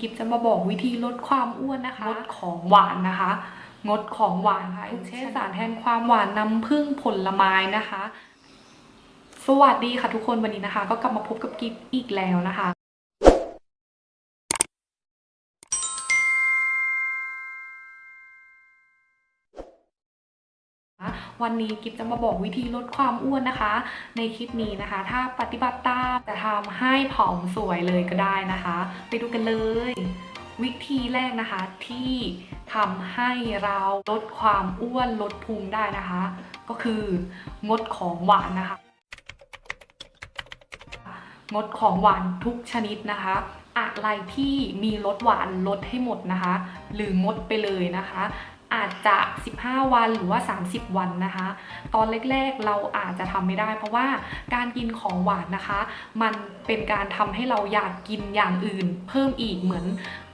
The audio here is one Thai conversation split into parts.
กิฟจะมาบอกวิธีลดความอ้วนนะคะงดของหวานนะคะงดของหวานค่ะอย่างเช่นสารแทนความหวานน้ำผึ้งผลไม้นะคะ สวัสดีค่ะทุกคนวันนี้นะคะ ก็กลับมาพบกับกิฟอีกแล้วนะคะ วันนี้กิฟจะมาบอกวิธีลดความอ้วนนะคะ ในคลิปนี้นะคะ ถ้าปฏิบัติตามจะทำให้ผอมสวยเลยก็ได้นะคะ ไปดูกันเลย วิธีแรกนะคะที่ทำให้เราลดความอ้วนลดพุงได้นะคะ ก็คืองดของหวานนะคะ งดของหวานทุกชนิดนะคะอะไรที่มีรสหวานลดให้หมดนะคะ หรืองดไปเลยนะคะ อาจจะ 15 วันหรือว่า 30 วันนะคะ ตอนแรกๆเราอาจจะทำไม่ได้ เพราะว่าการกินของหวานนะคะ มันเป็นการทำให้เราอยากกินอย่างอื่น เพิ่มอีกเหมือน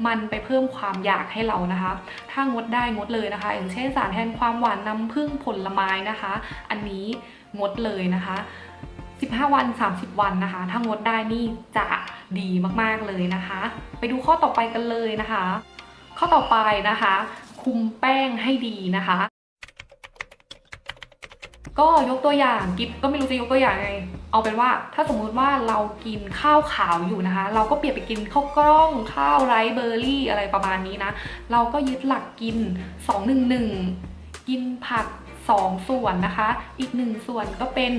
มันไปเพิ่มความอยากให้เรานะคะ ถ้างดได้งดเลยนะคะ อย่างเช่นสารแทนความหวานน้ำผึ้งผลไม้นะคะ อันนี้งดเลยนะคะ 15 วัน 30 วันนะคะ ถ้างดได้นี่จะดีมากๆเลยนะคะ ไปดูข้อต่อไปกันเลยนะคะ ข้อต่อไปนะคะ คุมแป้งให้ดีนะคะ ก็ยกตัวอย่างกิฟก็ไม่รู้จะยกตัวอย่างไงเอาเป็นว่าถ้าสมมุติว่าเรากินข้าวขาวอยู่นะคะ เราก็เปลี่ยนไปกินข้าวกล้องข้าวไรซ์เบอร์รี่อะไรประมาณนี้นะ เราก็ยึดหลักกิน 2 1 1 กินผัก 2 ส่วนนะคะ อีก 1 ส่วนก็เป็น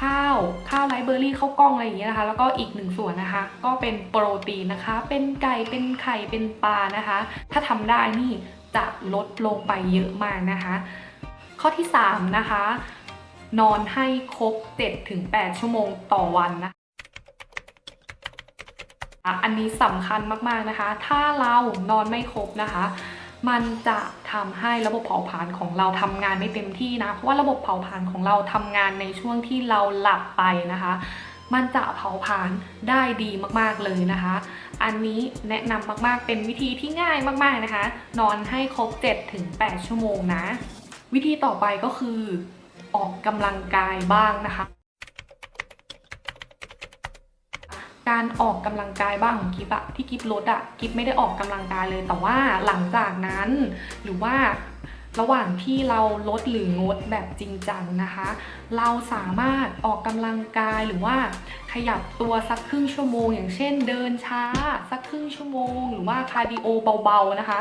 ข้าวข้าวไรซ์เบอร์รี่ข้าวกล้องอะไรอย่างเงี้ยนะคะ แล้วก็อีก1ส่วนนะคะ ก็เป็นโปรตีนนะคะ เป็นไก่เป็นไข่เป็นปลานะคะ ถ้าทำได้นี่ จะลดลงไปเยอะมากนะคะ ข้อที่ 3 นะคะ นอนให้ครบ 7-8 ชั่วโมงต่อวันนะคะอันนี้สำคัญมากๆนะคะ ถ้าเรานอนไม่ครบนะคะ มันจะทำให้ระบบเผาผลาญของเราทำงานไม่เต็มที่นะ เพราะว่าระบบเผาผลาญของเราทำงานในช่วงที่เราหลับไปนะคะ มันจะเผาผลาญได้ดีมากๆเลยนะคะ อันนี้แนะนำมากๆเป็นวิธีที่ง่ายมากๆนะคะ นอนให้ครบ 7-8 ชั่วโมงนะ วิธีต่อไปก็คือออกกำลังกายบ้างนะคะ การออกกำลังกายบ้างของกิฟอะที่กิฟลดอะกิฟไม่ได้ออกกำลังกายเลยแต่ว่าหลังจากนั้นหรือว่า ระหว่างที่เราลดหรืองดแบบจริงจังนะคะ เราสามารถออกกำลังกายหรือว่าขยับตัวสักครึ่งชั่วโมง อย่างเช่นเดินช้า สักครึ่งชั่วโมง หรือว่าคาร์ดิโอเบาๆนะคะ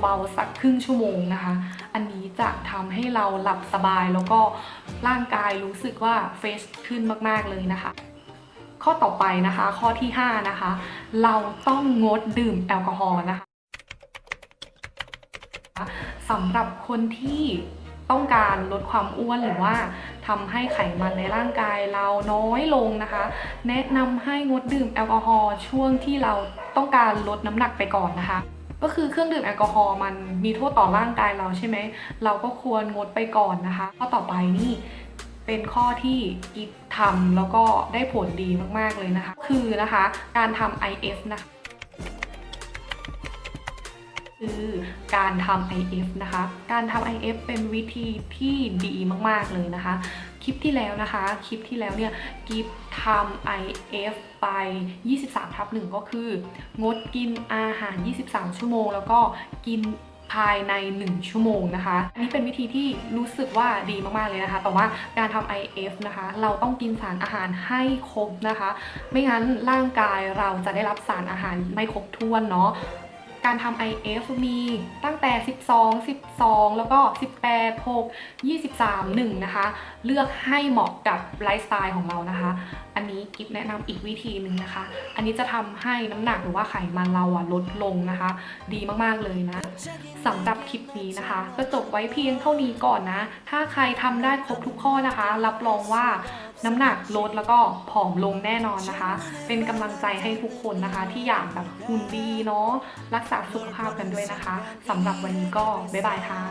เบาๆสักครึ่งชั่วโมงนะคะ อันนี้จะทำให้เราหลับสบายแล้วก็ร่างกายรู้สึกว่าเฟชขึ้นมากๆเลยนะคะข้อต่อไปนะคะ ข้อที่ 5 นะคะ เราต้องงดดื่มแอลกอฮอล์นะคะ สำหรับคนที่ต้องการลดความอ้วนหรือว่าทำให้ไขมันในร่างกายเราน้อยลงนะคะ แนะนำให้งดดื่มแอลกอฮอล์ช่วงที่เราต้องการลดน้ำหนักไปก่อนนะคะก็คือเครื่องดื่มแอลกอฮอล์มันมีโทษต่อร่างกายเราใช่ไหม เราก็ควรงดไปก่อนนะคะ ข้อต่อไปนี่เป็นข้อที่กิฟทำแล้วก็ได้ผลดีมากๆเลยนะคะ คือนะคะการทำ IF นะคะ คือการทำ IF นะคะ การทำ IF เป็นวิธีที่ดีมาก ๆ เลยนะคะ คลิปที่แล้วนะคะ คลิปที่แล้วเนี่ยกิฟทำ IF ไป 23ทับ1ก็คือ งดกินอาหาร 23 ชั่วโมง แล้วก็กินภายใน 1 ชั่วโมงนะคะ อันนี้เป็นวิธีที่รู้สึกว่าดีมากๆเลยนะคะ แต่ว่าการทำ IF นะคะ เราต้องกินสารอาหารให้ครบนะคะ ไม่งั้นร่างกายเราจะได้รับสารอาหารไม่ครบถ้วนเนาะ การทำ IF มีตั้งแต่ 12 12 แล้วก็ 18 6 23 1 นะคะ เลือกให้เหมาะกับไลฟ์สไตล์ของเรานะคะ อันนี้กิฟแนะนำอีกวิธีหนึ่งนะคะ อันนี้จะทำให้น้ำหนักหรือว่าไขมันเราอะลดลงนะคะ ดีมากๆเลยนะสำหรับคลิปนี้นะคะ ก็จบไว้เพียงเท่านี้ก่อนนะ ถ้าใครทำได้ครบทุกข้อนะคะ รับรองว่าน้ำหนักลดแล้วก็ผอมลงแน่นอนนะคะ เป็นกำลังใจให้ทุกคนนะคะ ที่อยากแบบหุ่นดีเนาะรักษาสุขภาพกันด้วยนะคะสำหรับวันนี้ก็บ๊ายบายค่ะ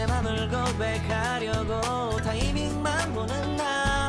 내 맘을 고백하려고 타이밍만 보는 날